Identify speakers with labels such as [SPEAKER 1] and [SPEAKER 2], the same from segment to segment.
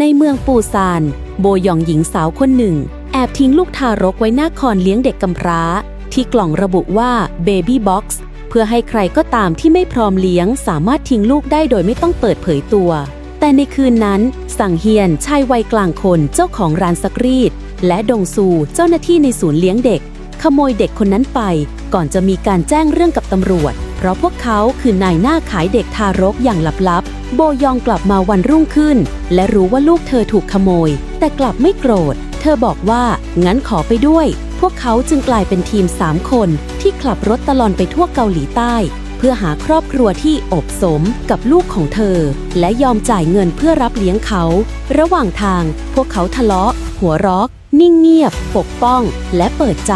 [SPEAKER 1] ในเมืองปูซาน โบยองหญิงสาวคนหนึ่ง แอบทิ้งลูกทารกไว้หน้าคอนเลี้ยงเด็กกำพร้า ที่กล่องระบุว่า Baby Box เพื่อให้ใครก็ตามที่ไม่พร้อมเลี้ยงสามารถทิ้งลูกได้โดยไม่ต้องเปิดเผยตัว แต่ในคืนนั้น สั่งเฮียนชายวัยกลางคนเจ้าของร้านซักรีด และดงซูเจ้าหน้าที่ในศูนย์เลี้ยงเด็ก ขโมยเด็กคนนั้นไป ก่อนจะมีการแจ้งเรื่องกับตำรวจ เพราะพวกเขาคือนายหน้าขายเด็กทารกอย่างลับๆ โบยองกลับมาวันรุ่งขึ้น และรู้ว่าลูกเธอถูกขโมย แต่กลับไม่โกรธ เธอบอกว่า งั้นขอไปด้วย พวกเขาจึงกลายเป็นทีม 3 คน ที่ขับรถตลอนไปทั่วเกาหลีใต้ เพื่อหาครอบครัวที่อบสมกับลูกของเธอ และยอมจ่ายเงินเพื่อรับเลี้ยงเขา ระหว่างทาง พวกเขาทะเลาะ หัวรัก นิ่งเงียบ ปกป้อง และเปิดใจ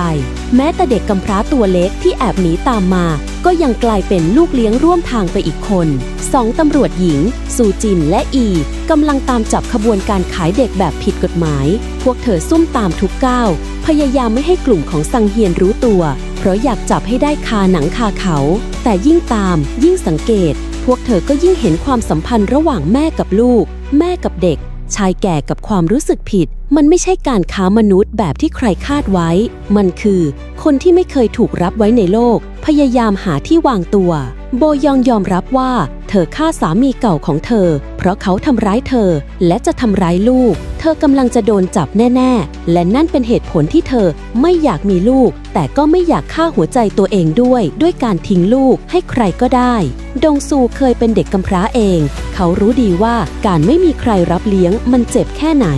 [SPEAKER 1] แม้แต่เด็กกำพร้าตัวเล็กที่แอบหนีตามมา ก็ยังกลายเป็นลูกเลี้ยงร่วมทางไปอีกคนสองตำรวจหญิง ซูจินและอีกำลังตามจับขบวนการขายเด็กแบบผิดกฎหมาย พวกเธอซุ่มตามทุกก้าว พยายามไม่ให้กลุ่มของซังเฮียนรู้ตัว เพราะอยากจับให้ได้คาหนังคาเขา แต่ยิ่งตาม ยิ่งสังเกต พวกเธอก็ยิ่งเห็นความสัมพันธ์ระหว่างแม่กับลูก แม่กับเด็ก ชายแก่กับความรู้สึกผิด มันไม่ใช่การค้ามนุษย์แบบที่ใครคาดไว้ มันคือ คนที่ไม่เคยถูกรับไว้ในโลก พยายามหาที่วางตัว โบยองยอมรับว่า เธอฆ่าสามีเก่าของเธอ เพราะเขาทำร้ายเธอและจะทำร้ายลูก เธอกำลังจะโดนจับแน่ ๆ และนั่นเป็นเหตุผลที่เธอไม่อยากมีลูก แต่ก็ไม่อยากฆ่าหัวใจตัวเองด้วย ด้วยการทิ้งลูกให้ใครก็ได้ ดงซูเคยเป็นเด็กกำพร้าเอง เขารู้ดีว่าการไม่มีใครรับเลี้ยงมันเจ็บแค่ไหน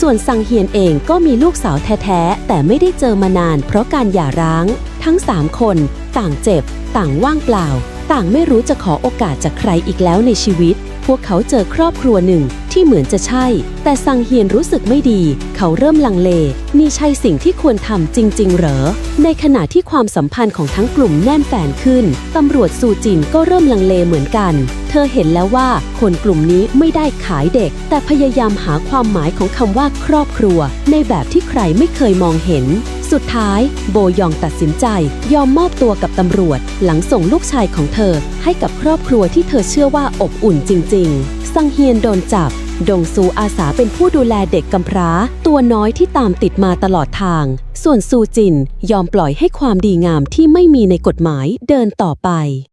[SPEAKER 1] ส่วนซังเฮียนเองก็มีลูกสาวแท้ๆแต่ไม่ได้เจอมานาน เพราะการหย่าร้าง ทั้ง3คนต่างเจ็บ ต่างว่างเปล่า ต่างไม่รู้จะขอโอกาสจากใครอีกแล้วในชีวิต พวกเขาเจอครอบครัวหนึ่งที่เหมือนจะใช่ แต่ซังเฮียนรู้สึกไม่ดี เขาเริ่มลังเล นี่ใช่สิ่งที่ควรทำจริง ๆ เหรอ ในขณะที่ความสัมพันธ์ของทั้งกลุ่มแน่นแฟนขึ้นตำรวจซูจินก็เริ่มลังเลเหมือนกัน เธอเห็นแล้วว่าคนกลุ่มนี้ไม่ได้ขายเด็ก แต่พยายามหาความหมายของคำว่าครอบครัว ในแบบที่ใครไม่เคยมองเห็น สุดท้าย โบยองตัดสินใจยอมมอบตัวกับตำรวจ หลังส่งลูกชายของเธอ ให้กับครอบครัวที่เธอเชื่อว่าอบอุ่นจริง ๆ ซังเฮียนโดนจับ ดงซูอาสาเป็นผู้ดูแลเด็กกำพร้า ตัวน้อยที่ตามติดมาตลอดทาง ส่วนซูจินยอมปล่อยให้ความดีงามที่ไม่มีในกฎหมายเดินต่อไป